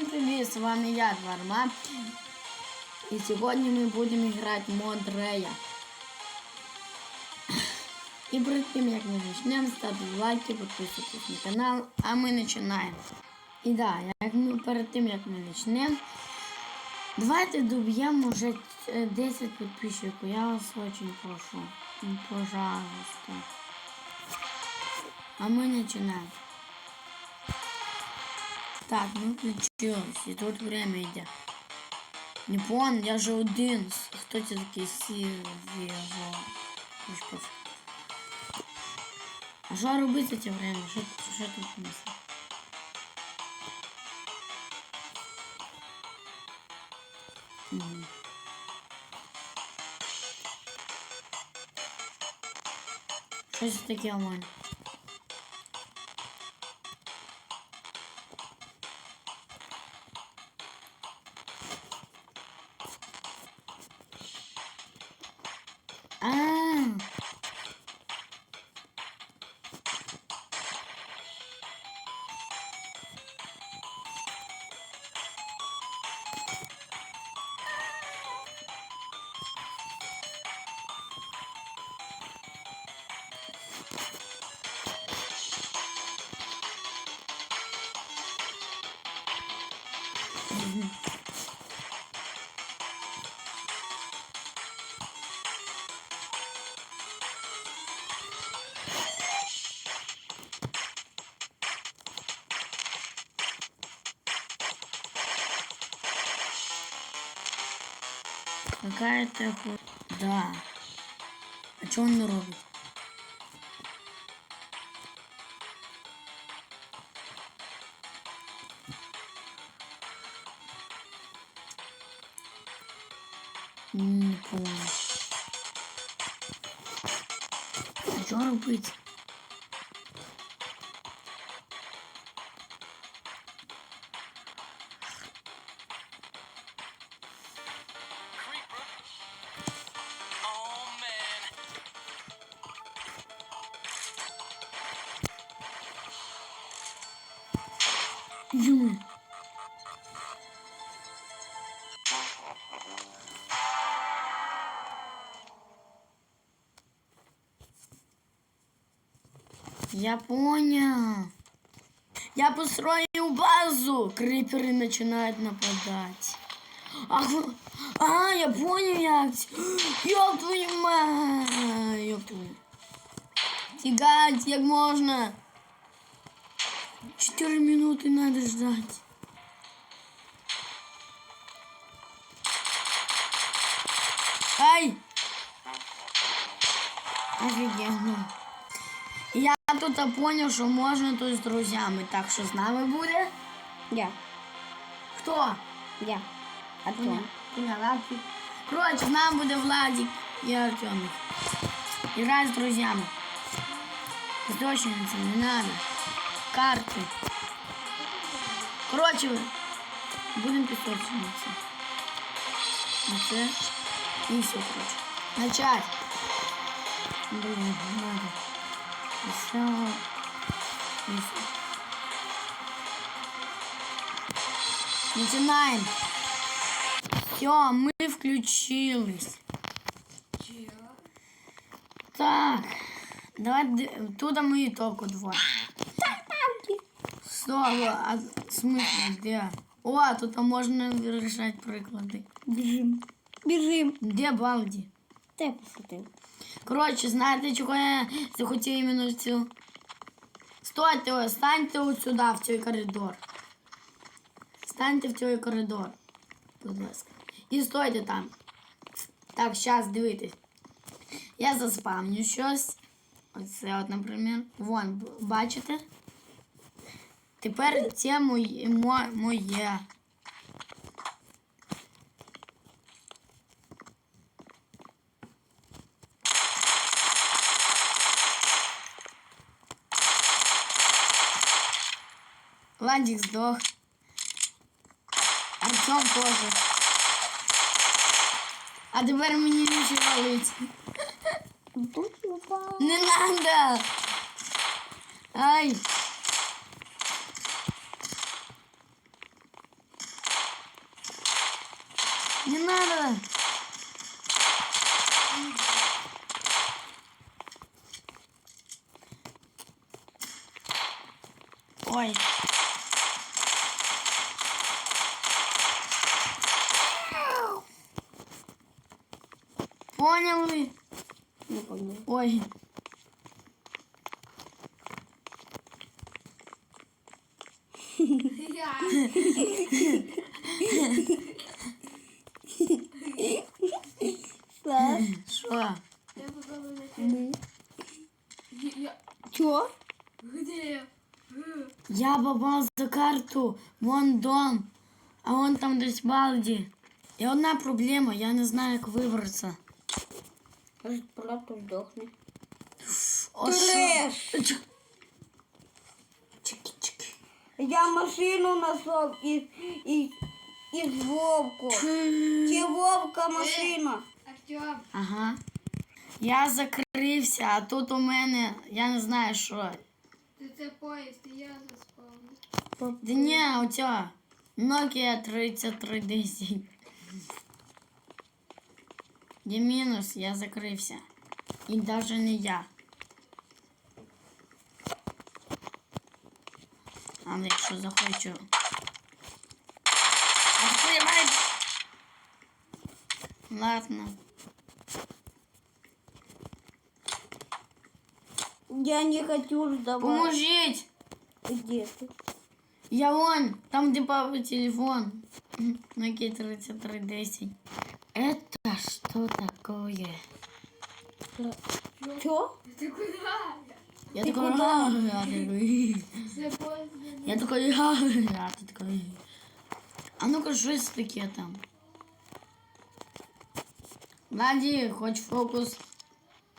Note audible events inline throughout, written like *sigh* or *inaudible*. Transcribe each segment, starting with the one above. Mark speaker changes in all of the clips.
Speaker 1: Всім привіт! З вами я, Дварма. І сьогодні ми будемо грати мод Рея. І перед тим як ми почнемо, ставте лайки, підписуйтесь на канал, а ми починаємо. І да, як ми, перед тим як ми почнемо, давайте доб'ємо вже е, 10 підписчиків. Я вас очень прошу. Пожалуйста. А мы начинаем. Так, ну включилось. І тут время йде. Не понял, я же один. Хто це такий сівіжо? А що робити це время? Що, що тут у нас? Мгм. Що це таке у Какая-то. Да. А что он робит? что робить?
Speaker 2: Creeper.
Speaker 1: Я понял. Я построил базу. Криперы начинают нападать. Ах, а, я понял, це. Ёб твою мать. Ёб твою. Тягать, як можно. Четыре минуты надо ждать. Ай! Офигенно. Я тут понял, что можно тут с друзьями. Так что с нами будет?
Speaker 3: Я.
Speaker 1: Кто?
Speaker 3: Я. Артем.
Speaker 1: Понял. Понял, Артем. Короче, с нами будет Владик и Артемик. Играть с друзьями. Источницы не надо. Карты. Короче, будем песочницы. Оце. И все, короче. Начать. Блин, надо. И все. И все. Начинаем. Все, мы включились. Так. Давай д- тут мы только два. Что? А в смысле, где? О, тут можно решать приклади.
Speaker 3: Біжим. Біжим.
Speaker 1: Де Балді?
Speaker 3: Те посадив.
Speaker 1: Коротше, знаєте, чого я захотів іменно цю? Стойте, станьте от сюди, в цей коридор. Станьте в цей коридор. Будь ласка. І стойте там. Так, зараз дивитесь. Я заспавню щось. Оце от, наприклад. Вон, бачите? Тепер це моє. мо- моє. Владик сдох. Артем тоже. А тепер мені нічого валить. Не надо. Ай. Не надо. Ой. Поняли?
Speaker 3: Не понял.
Speaker 1: Ой.
Speaker 2: Я...
Speaker 3: Чё?
Speaker 2: Где я?
Speaker 1: Попав за карту. Вон дом. А вон там десь Балді. І одна проблема, я не знаю, як вибратися.
Speaker 3: Может, просто сдохни.
Speaker 1: Чик- Чики-чики.
Speaker 3: Я машину нашел из, из, из Вовку. Те Вовка машина.
Speaker 2: Артем,
Speaker 1: Ага. Я закрився, а тут у мене, я не знаю що.
Speaker 2: це поїзд, і я заспав.
Speaker 1: Да ні, оця Nokia 3310. Є мінус, я закрився. І навіть не я. Але якщо захочу. Откривай! Ладно.
Speaker 3: Я не хочу сдавать.
Speaker 1: Поможіть!
Speaker 3: Где ты?
Speaker 1: Я вон, там где папа телефон. *laughs* Nokia 3310. Это что такое?
Speaker 3: Чё?
Speaker 2: Ти куди?
Speaker 1: Я
Speaker 3: Ты
Speaker 1: такой,
Speaker 3: куда?
Speaker 1: «А, я такой,
Speaker 2: Це поїзд.
Speaker 1: я такой, «А», а ты такой. А ну-ка, что это таке там? Владі, хоч фокус.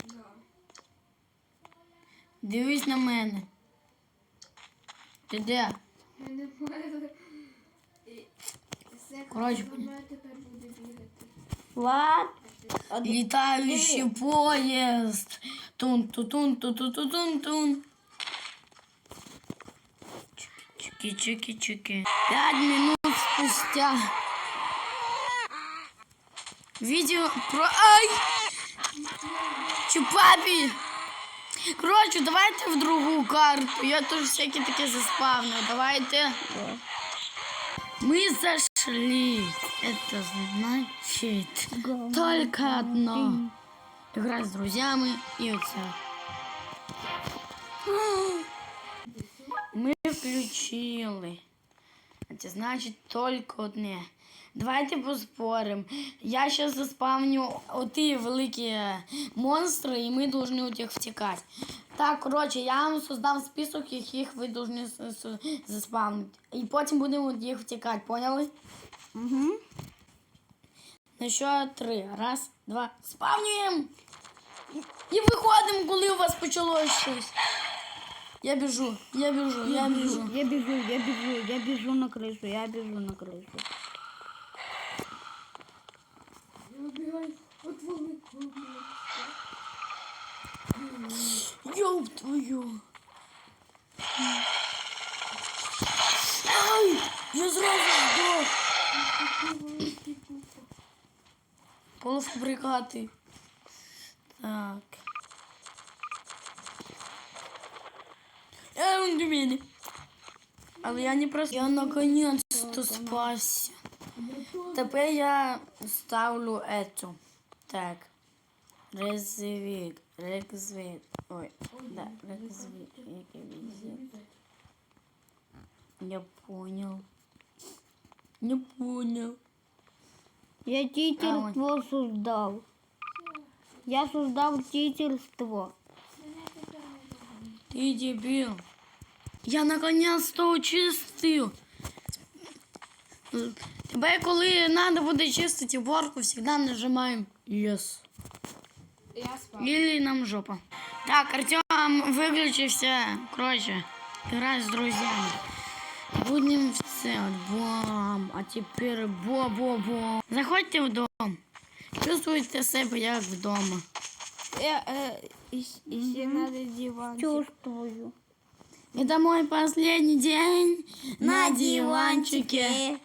Speaker 2: Да.
Speaker 1: Дивись на мене. Ти де?
Speaker 2: Я не можу. І- Все,
Speaker 1: Коротше,
Speaker 2: вона тепер буде бігати.
Speaker 3: Влад? А
Speaker 1: Летающий поезд. тун ту тун ту ту ту тун тун Чики чики чики. Пять минут спустя. Видео про ай! Чупапі! Коротше, давайте в другу карту. Я тоже всякі такі заспавню. Давайте. Мы зашли. Это значит только одно. Играть с друзьями и все. Ми включили. Це значить тільки одне. Давайте поспоримо. Я зараз заспавню оті великі монстри, і ми повинні від них втікати. Так, коротше, я вам создам список, яких ви повинні заспавнити. І потім будемо від них втікати, поняли?
Speaker 3: Угу.
Speaker 1: На що три. Раз, два. Спавнюємо! І виходимо, коли у вас почалось щось. Я біжу, я біжу, я біжу.
Speaker 3: Я бежу, я бежу, я бежу на крышу, я бежу на крышу.
Speaker 2: Я вибігаю. От вони.
Speaker 1: Ёб твою. Ай, я зразу здох. Полуфабрикати. Так. Я он до. Але я не просто. Я наконец-то спасся. Тепер я ставлю эту. Так. Резвик. Резвик. Ой, да, візит. Я понял. Не понял.
Speaker 3: Я титерство создал. Я создал титерство.
Speaker 1: Ты дебил. Я наконец-то очистив. Тебе, коли треба буде чистити уборку, завжди нажимаємо Yes.
Speaker 2: Я спав.
Speaker 1: Или нам жопа. Так, Артем выключился. Короче, играть с друзьями. Будем в це. от Бам. А теперь бо-бо-бо. Заходьте в дом. Чувствуйте себе як вдома.
Speaker 3: Я, э, ис-
Speaker 2: Ще надо диван.
Speaker 3: чувствую.
Speaker 1: Это мой последний день на диванчике.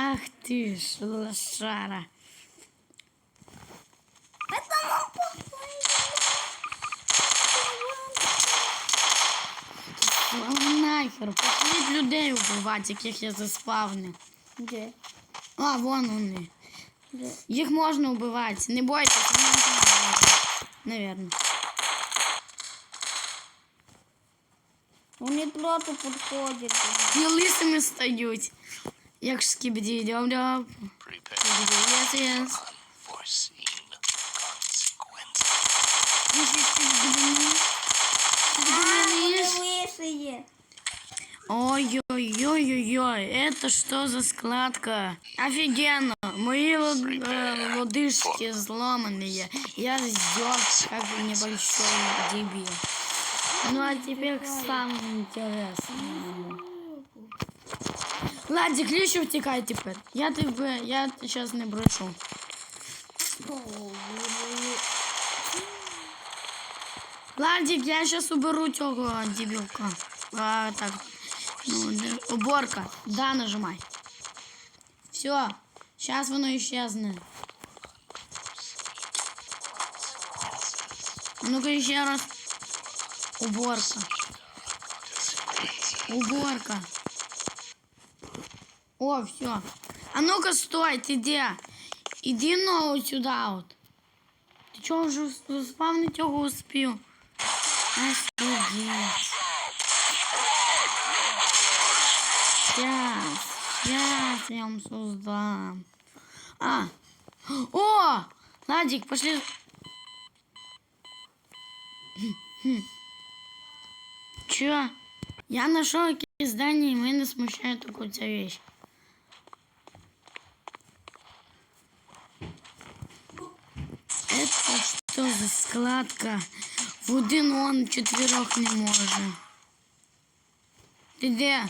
Speaker 1: Ах ты ж, лошара. Нахер, пошліть людей вбивати, яких я заспавнив.
Speaker 3: Где?
Speaker 1: А, вон вони.
Speaker 3: Де?
Speaker 1: Їх можна вбивати. Не бойтесь, вони не вбивають. Наверно.
Speaker 3: Вони просто підходять.
Speaker 1: І лисими стають. Як ж скібді дьоб дьоб
Speaker 4: Prepare
Speaker 1: Yes, yes.
Speaker 4: unforeseen consequences.
Speaker 1: Ну, що ж ти здумаєш? Ти здумаєш?
Speaker 3: лисые.
Speaker 1: Ой-ой-ой-ой-ой, это что за складка? Офигенно, мои лод- э, лодыжки сломанные. Я сдёр, как небольшой дебил. Ну а теперь к самому интересному. Ладик, ліщо втікай тепер. Я тебе, я сейчас не брошу. Ладик, я сейчас уберу цього дебілка. А, так. Ну, де- уборка. Да, нажимай. Все. Сейчас воно исчезне. А Ну-ка еще раз. Уборка. Уборка. О, все. А ну-ка стой, ты где? Иди ну сюда вот. Ты что, уже спавнить его успел? Офигеть. Сейчас, сейчас я вам создам. А, о, Ладик, пошли. Чё? Я нашел какие здания, и меня смущает эта вещь. Это что за складка? В один он четверых не может. Ты где?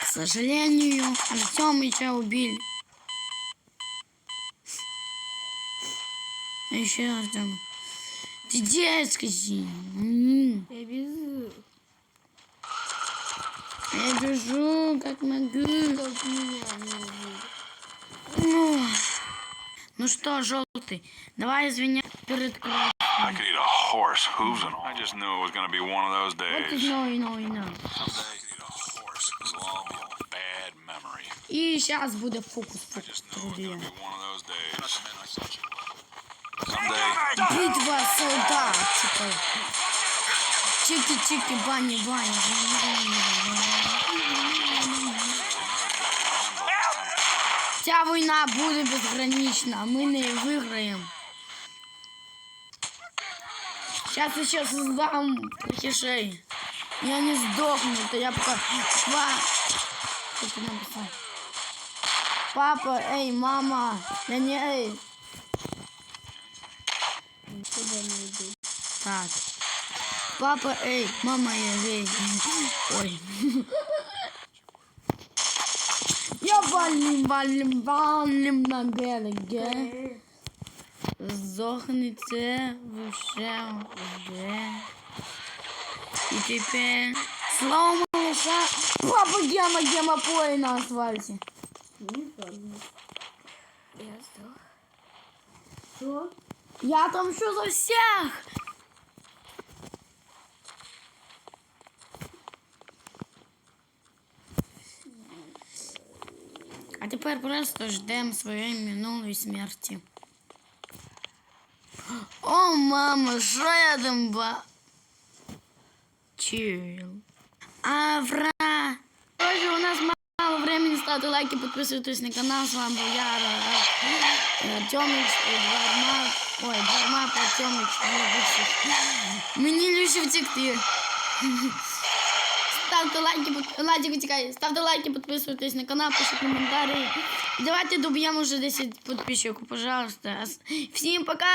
Speaker 1: К сожалению, Артемыча убили. А еще Артем. Ты где, скажи?
Speaker 3: Я без...
Speaker 1: Я бежу, как могу.
Speaker 3: Как меня.
Speaker 1: Ну, ну что, желтый, давай извини перед красным.
Speaker 5: I could eat a horse, hooves and all. I just knew it was going to be one of those
Speaker 1: Вот и
Speaker 5: days.
Speaker 1: know, и know, и know.
Speaker 5: Someday I could eat a horse. This will all be a bad memory.
Speaker 1: И сейчас будет фокус, друзья. Битва солдатиков. Чики-чики, бани-бани. Ця війна буде безгранична, а ми не виграємо. Сейчас еще создам плохишей. Я не сдохну, то я пока... Па... Папа, эй, мама, я не эй.
Speaker 3: Куда не иду?
Speaker 1: Так. Папа, эй, мама, я эй. Ой. *laughs* Валим, валим, валим на береге. Здохнете вже вже. І тепер слово малыша. Папа, гема, гема, пой на асфальте.
Speaker 3: Не знаю. Я сдох. Что?
Speaker 1: Я там що за всех. А тепер просто ждемо своєї минулої смерті. О, мама, що я там ба... Чил. Авра. Короче, у нас мало времени. Ставьте лайки, подписывайтесь на канал. С вами был я, Артемич, Дварма. Ой, Дварма, Артемич. Мені лише втекти. Ставте лайки, под- лайки, тікай. Ставте лайки, підписуйтесь на канал, пишіть коментарі. Давайте доб'ємо вже 10 підписчиків, пожалуйста. Всім пока!